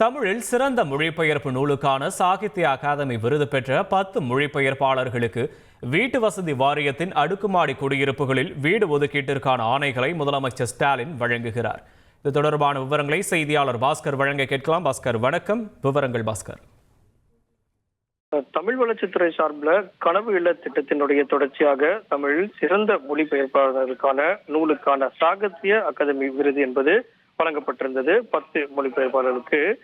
தமிழில் சிறந்த மொழிபெயர்ப்பு நூலுக்கான சாகித்ய அகாதமி விருது பெற்ற பத்து மொழிபெயர்ப்பாளர்களுக்கு வீட்டு வசதி வாரியத்தின் அடுக்குமாடி குடியிருப்புகளில் வீடு ஒதுக்கீட்டிற்கான ஆணைகளை முதலமைச்சர் ஸ்டாலின் வழங்குகிறார். இது தொடர்பான விவரங்களை செய்தியாளர் பாஸ்கர் வழங்க கேட்கலாம். பாஸ்கர் வணக்கம். விவரங்கள் பாஸ்கர். தமிழ் வளர்ச்சித்துறை சார்பில் கனவு இல்ல திட்டத்தினுடைய தொடர்ச்சியாக தமிழில் சிறந்த மொழிபெயர்ப்பாளர்களுக்கான நூலுக்கான சாகித்ய அகாதமி விருது என்பது வழங்கப்பட்டிருந்தது. பத்து மொழிபெயர்ப்பாளர்களுக்கு.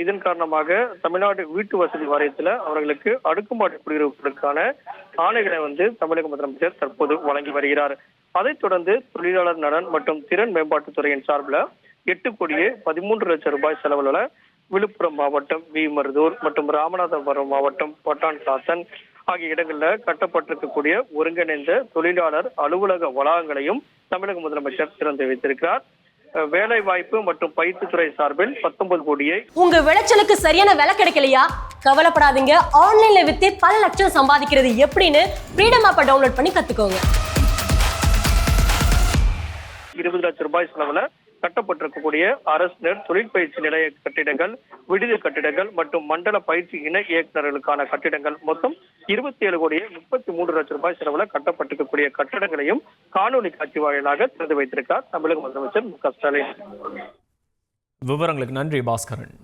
இதன் காரணமாக தமிழ்நாடு வீட்டு வசதி வாரியத்தில் அவர்களுக்கு அடுக்குமாடி குடியிருப்புகளுக்கான ஆணைகளை வந்து தமிழக முதலமைச்சர் தற்போது வழங்கி வருகிறார். அதைத் தொடர்ந்து தொழிலாளர் நலன் மற்றும் திறன் மேம்பாட்டுத் துறையின் சார்பில் எட்டு கோடியே பதிமூன்று லட்சம் ரூபாய் செலவுள்ள விழுப்புரம் மாவட்டம் வி. மருதூர் மற்றும் ராமநாதபுரம் மாவட்டம் பட்டான் சாத்தன் ஆகிய இடங்களில் கட்டப்பட்டிருக்கக்கூடிய ஒருங்கிணைந்த தொழிலாளர் அலுவலக வளாகங்களையும் தமிழக முதலமைச்சர் திறந்து வைத்திருக்கிறார். வேலை வாய்ப்பு மற்றும் பயிற்சித்துறை சார்பில் பத்தொன்பது கோடியை உங்க விளைச்சலுக்கு சரியான விலை கிடைக்கலையா? கவலைப்படாதீங்க. ஆன்லைன்ல வித்து பல லட்சம் சம்பாதிக்கிறது எப்படின்னு ஃப்ரீடம் ஆப்பை டவுன்லோட் பண்ணி கத்துக்கோங்க. இருபது லட்சம் ரூபாய் செலவுல கட்டப்பட்டிருக்கக்கூடிய அரசினர் தொழிற்பயிற்சி நிலைய கட்டிடங்கள் விடுதி கட்டிடங்கள் மற்றும் மண்டல பயிற்சி இணை இயக்குநர்களுக்கான கட்டிடங்கள் மொத்தம் இருபத்தி ஏழு கோடியே முப்பத்தி மூன்று லட்சம் ரூபாய் செலவுல கட்டப்பட்டிருக்கக்கூடிய கட்டடங்களையும் காணொலி காட்சி வாயிலாக திறந்து வைத்திருக்கிறார் தமிழக முதலமைச்சர் மு க ஸ்டாலின். விவரங்களுக்கு நன்றி பாஸ்கரன்.